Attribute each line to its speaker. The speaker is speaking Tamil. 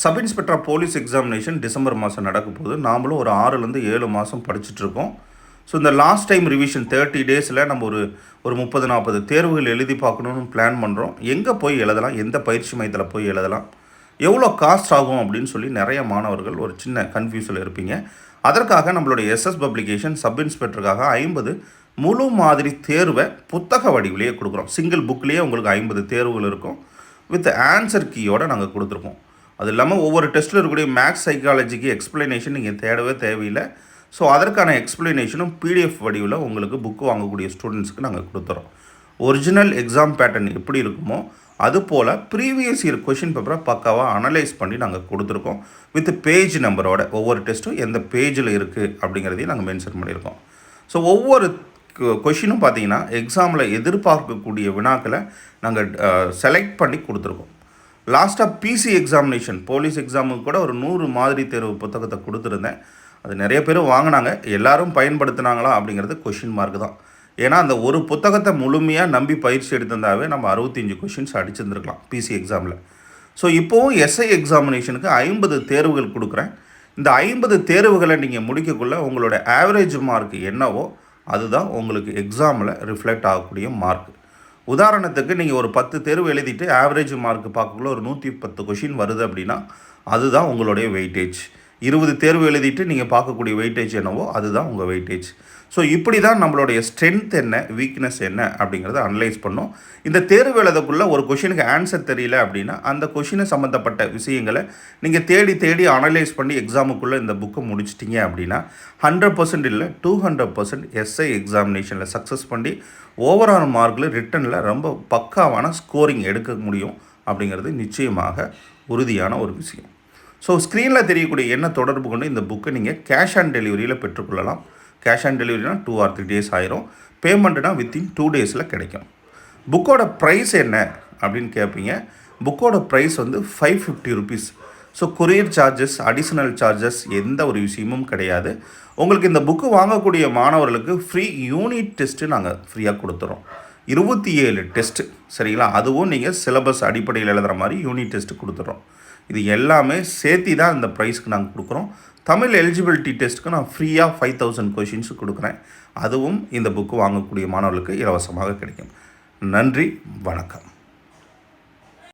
Speaker 1: Sub inspector police examination December மாதம் நடக்க போகுது நாமளும் ஒரு ஆறுலேருந்து ஏழு மாதம் படிச்சுட்ருக்கோம். ஸோ இந்த லாஸ்ட் டைம் ரிவிஷன் தேர்ட்டி டேஸில் நம்ம ஒரு ஒரு முப்பது நாற்பது தேர்வுகள் எழுதி பார்க்கணுன்னு பிளான் பண்ணுறோம் எங்கே போய் எழுதலாம்? எந்த பயிற்சி மையத்தில் போய் எழுதலாம்? எவ்வளோ காஸ்ட் ஆகும் அப்படின்னு சொல்லி நிறைய மாணவர்கள் ஒரு சின்ன கன்ஃபியூஸில் இருப்பீங்க. அதற்காக நம்மளுடைய எஸ்எஸ் பப்ளிகேஷன் சப் இன்ஸ்பெக்டருக்காக ஐம்பது முழு மாதிரி தேர்வை புத்தக வடிவிலேயே கொடுக்குறோம். சிங்கிள் புக்லேயே உங்களுக்கு ஐம்பது தேர்வுகள் இருக்கும். வித் ஆன்சர் கீயோடு நாங்கள் கொடுத்துருக்கோம். அது இல்லாமல் ஒவ்வொரு டெஸ்ட்டில் இருக்கக்கூடிய மேக்ஸ் சைக்காலஜிக்கு எக்ஸ்பிளனேஷன் நீங்கள் தேடவே தேவையில்லை. ஸோ அதற்கான எக்ஸ்பிளனேஷனும் பிடிஎஃப் வடிவில் உங்களுக்கு புக் வாங்கக்கூடிய ஸ்டூடெண்ட்ஸ்க்கு நாங்கள் கொடுத்துறோம். ஒரிஜினல் எக்ஸாம் பேட்டர்ன் எப்படி இருக்குமோ அதுபோல் ப்ரீவியஸ் இயர் கொஷின் பேப்பரை பக்காவாக அனலைஸ் பண்ணி நாங்கள் கொடுத்துருக்கோம். வித் பேஜ் நம்பரோட ஒவ்வொரு டெஸ்ட்டும் எந்த பேஜில் இருக்குது அப்படிங்கிறதையும் நாங்கள் மென்ஷன் பண்ணியிருக்கோம் ஸோ ஒவ்வொரு கொஷினும் பார்த்தீங்கன்னா எக்ஸாமில் எதிர்பார்க்கக்கூடிய வினாக்களை நாங்கள் செலக்ட் பண்ணி கொடுத்துருக்கோம். லாஸ்ட்டாக பிசி எக்ஸாமினேஷன் போலீஸ் எக்ஸாமுக்கு கூட ஒரு நூறு மாதிரி தேர்வு புத்தகத்தை கொடுத்துருந்தேன். அது நிறைய பேர் வாங்கினாங்க. எல்லாரும் பயன்படுத்தினாங்களா அப்படிங்கிறது கொஷின் மார்க் தான். ஏன்னா அந்த ஒரு புத்தகத்தை முழுமையாக நம்பி பயிற்சி எடுத்திருந்தாவே நம்ம அறுபத்தஞ்சு கொஷின்ஸ் அடிச்சிருந்துருக்கலாம் பிசி எக்ஸாமில் ஸோ இப்போவும் எஸ்ஐ எக்ஸாமினேஷனுக்கு ஐம்பது தேர்வுகள் கொடுக்குறேன். இந்த ஐம்பது தேர்வுகளை நீங்கள் முடிக்கக்குள்ள உங்களோட ஆவரேஜ் மார்க் என்னவோ அதுதான் உங்களுக்கு எக்ஸாமில் ரிஃப்ளெக்ட் ஆகக்கூடிய மார்க் உதாரணத்துக்கு நீங்கள் ஒரு பத்து தேர்வு எழுதிட்டு ஆவரேஜ் மார்க் பார்க்கக்குள்ள ஒரு நூற்றி பத்து கொஷின் வருது அப்படின்னா அதுதான் உங்களுடைய வெயிட்டேஜ் இருபது தேர்வு எழுதிட்டு நீங்கள் பார்க்கக்கூடிய வெயிட்டேஜ் என்னவோ அதுதான் உங்கள் வெயிட்டேஜ் ஸோ இப்படி தான் நம்மளுடைய ஸ்ட்ரென்த் என்ன வீக்னஸ் என்ன அப்படிங்கிறத அனலைஸ் பண்ணோம். இந்த தேர்வு எழுதக்குள்ள ஒரு கொஷினுக்கு ஆன்சர் தெரியல அப்படின்னா அந்த கொஷினை சம்மந்தப்பட்ட விஷயங்களை நீங்கள் தேடி தேடி அனலைஸ் பண்ணி எக்ஸாமுக்குள்ளே இந்த புக்கை முடிச்சிட்டிங்க அப்படின்னா ஹண்ட்ரட் பர்சன்ட் இல்லை டூ ஹண்ட்ரட் பர்சன்ட் எஸ்ஐ எக்ஸாமினேஷனில் சக்ஸஸ் பண்ணி ஓவரால் மார்க்கில் ரிட்டனில் ரொம்ப பக்காவான ஸ்கோரிங் எடுக்க முடியும் அப்படிங்கிறது நிச்சயமாக உறுதியான ஒரு விஷயம். ஸோ ஸ்க்ரீனில் தெரியக்கூடிய என்ன தொடர்பு கொண்டு இந்த புக்கை நீங்கள் கேஷ் ஆன் டெலிவரியில் பெற்றுக்கொள்ளலாம். கேஷ் ஆன் டெலிவரினா டூ ஆர் த்ரீ டேஸ் ஆயிரும். பேமெண்ட்டுனா வித்தின் டூ டேஸில் கிடைக்கும். புக்கோட ப்ரைஸ் என்ன அப்படின்னு கேட்பீங்க புக்கோட ப்ரைஸ் வந்து five fifty rupees so courier charges additional charges எந்த ஒரு விஷயமும் கிடையாது. உங்களுக்கு இந்த புக்கு வாங்கக்கூடிய மாணவர்களுக்கு ஃப்ரீ யூனிட் டெஸ்ட்டு நாங்கள் ஃப்ரீயாக கொடுத்துறோம். இருபத்தி ஏழு டெஸ்ட்டு சரிங்களா? அதுவும் நீங்கள் சிலபஸ் அடிப்படையில் எழுதுகிற மாதிரி யூனிட் டெஸ்ட்டு கொடுத்துட்றோம் இது எல்லாமே சேர்த்தி தான் இந்த ப்ரைஸ்க்கு நாங்கள் கொடுக்குறோம். தமிழ் எலிஜிபிலிட்டி டெஸ்ட்டுக்கு நான் ஃப்ரீயாக ஃபைவ் தௌசண்ட் கொஷின்ஸ் கொடுக்குறேன். அதுவும் இந்த புக்கு வாங்கக்கூடிய மாணவர்களுக்கு இலவசமாக கிடைக்கும். நன்றி வணக்கம்.